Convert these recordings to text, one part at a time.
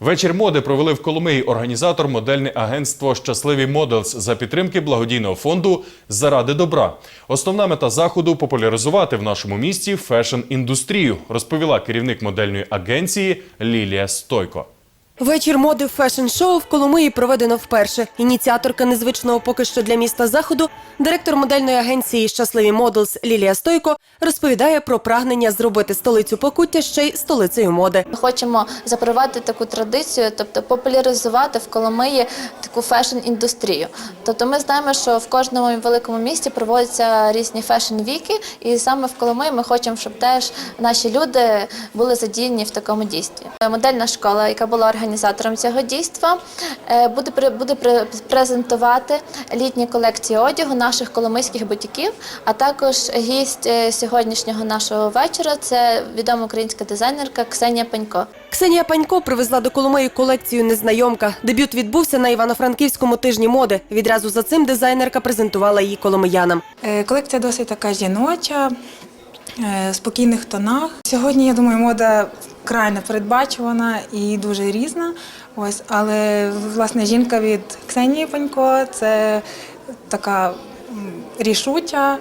Вечір моди провели в Коломиї організатор модельне агентство Щасливі Моделс за підтримки благодійного фонду Заради добра. Основна мета заходу популяризувати в нашому місті фешн-індустрію, розповіла керівник модельної агенції Лілія Стойко. Вечір моди фешн-шоу в Коломиї проведено вперше. Ініціаторка незвичного поки що для міста заходу, директор модельної агенції Щасливі Моделс Лілія Стойко розповідає про прагнення зробити столицю Покуття ще й столицею моди. Ми хочемо запровадити таку традицію, тобто популяризувати в Коломиї таку фешн-індустрію. Тобто ми знаємо, що в кожному великому місті проводяться різні фешн-віки, і саме в Коломиї ми хочемо, щоб теж наші люди були задіяні в такому дійстві. Модельна школа, яка була організатором цього дійства, е, буде буде пре- презентувати літні колекції одягу наших коломийських бутіків, а також гість е, сьогоднішнього нашого вечора це відома українська дизайнерка Ксенія Панько. Ксенія Панько привезла до Коломиї колекцію Незнайомка. Дебют відбувся на Івано-Франківському тижні моди. Відразу за цим дизайнерка презентувала її коломиянам. Е, Колекція досить така жіноча, в спокійних тонах. Сьогодні, я думаю, мода вкрай непередбачувана і дуже різна. Ось, але власне жінка від Ксенії Панько це така рішуча,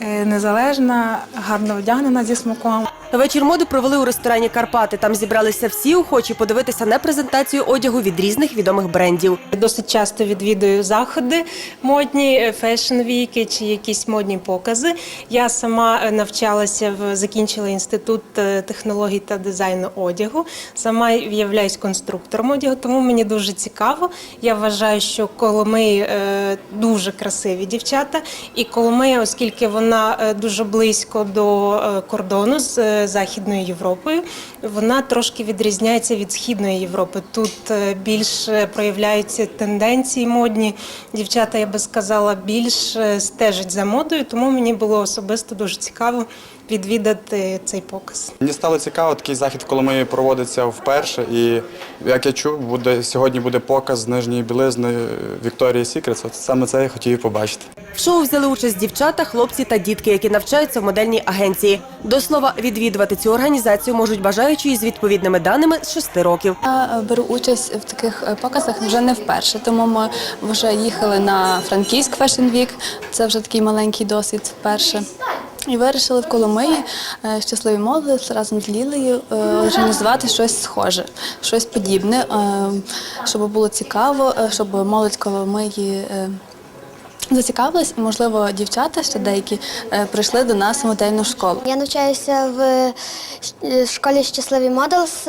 е, незалежна, гарно вдягнена зі смаком. Вечір моди провели у ресторані Карпати. Там зібралися всі охочі подивитися на презентацію одягу від різних відомих брендів. Досить часто відвідую заходи модні, фешн-віки чи якісь модні покази. Я сама е, навчалася в закінчила інститут е, технологій та дизайну одягу. Сама являюсь конструктором одягу, тому мені дуже цікаво. Я вважаю, що Коломиї е, дуже красиві дівчата, і Коломия, оскільки вона е, дуже близько до е, кордону з е, Західною Європою, вона трошки відрізняється від Східної Європи. Тут е, більш е, проявляються тенденції модні. Дівчата, я би сказала, більш е, стежать за модою, тому мені було особисто дуже цікаво відвідати цей показ. Мені стало цікаво, такий захід в Коломиї проводиться вперше. І як я чув, буде сьогодні буде показ нижньої білизни Вікторії Сікретс. От саме це я хотів побачити. В шоу взяли участь дівчата, хлопці та дітки, які навчаються в модельній агенції. До слова, відвідувати цю організацію можуть бажаючі із відповідними даними з 6 років. Я беру участь в таких е, показах вже не вперше, тому ми вже їхали на Франківськ Fashion Week, Це вже такий маленький досвід вперше. І вирішили в Коломиї е, щасливі моди разом з Лілею е, організувати щось схоже, щось подібне, щоб було цікаво, щоб молодь Коломиї. Е, Зацікавилась, можливо, дівчата ще деякі е, прийшли до нас в модельну школу. Я навчаюся в е, школі щасливі Моделс.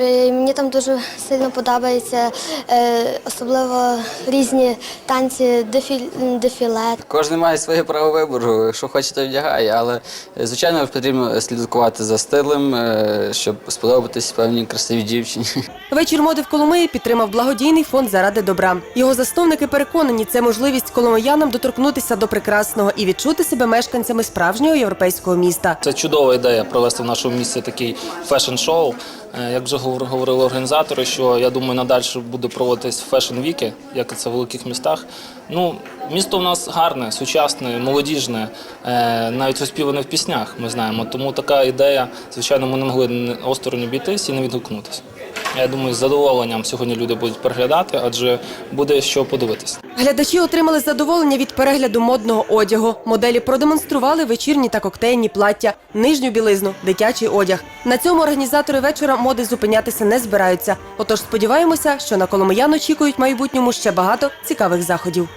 Е, Мені там дуже сильно подобається, е, особливо різні танці, дефіле. Кожен має своє право вибору, що хоче, то вдягає, але е, звичайно потрібно слідкувати за стилем, щоб сподобатись певній красивій дівчині. Вечір моди в Коломиї підтримав благодійний фонд заради добра. Його засновники переконані, це можливість коломиянам доторкнутися до прекрасного і відчути себе мешканцями справжнього європейського міста. Це чудова ідея провести в нашому місті такий фешн-шоу. Е, Як вже говор- говорили організатори, що я думаю, надалі буде проводитись фешн-віки, як і це в великих містах. Ну, місто у нас гарне, сучасне, молодіжне, е, навіть оспіване в піснях, ми знаємо. Тому така ідея, звичайно, ми не могли осторонь обійтись і не відгукнутися. Я думаю, з задоволенням сьогодні люди будуть переглядати, адже буде що подивитись. Глядачі отримали задоволення від перегляду модного одягу. Моделі продемонстрували вечірні та коктейльні плаття, нижню білизну, дитячий одяг. На цьому організатори вечора моди зупинятися не збираються. Отож сподіваємося, що на Коломиян очікують в майбутньому ще багато цікавих заходів.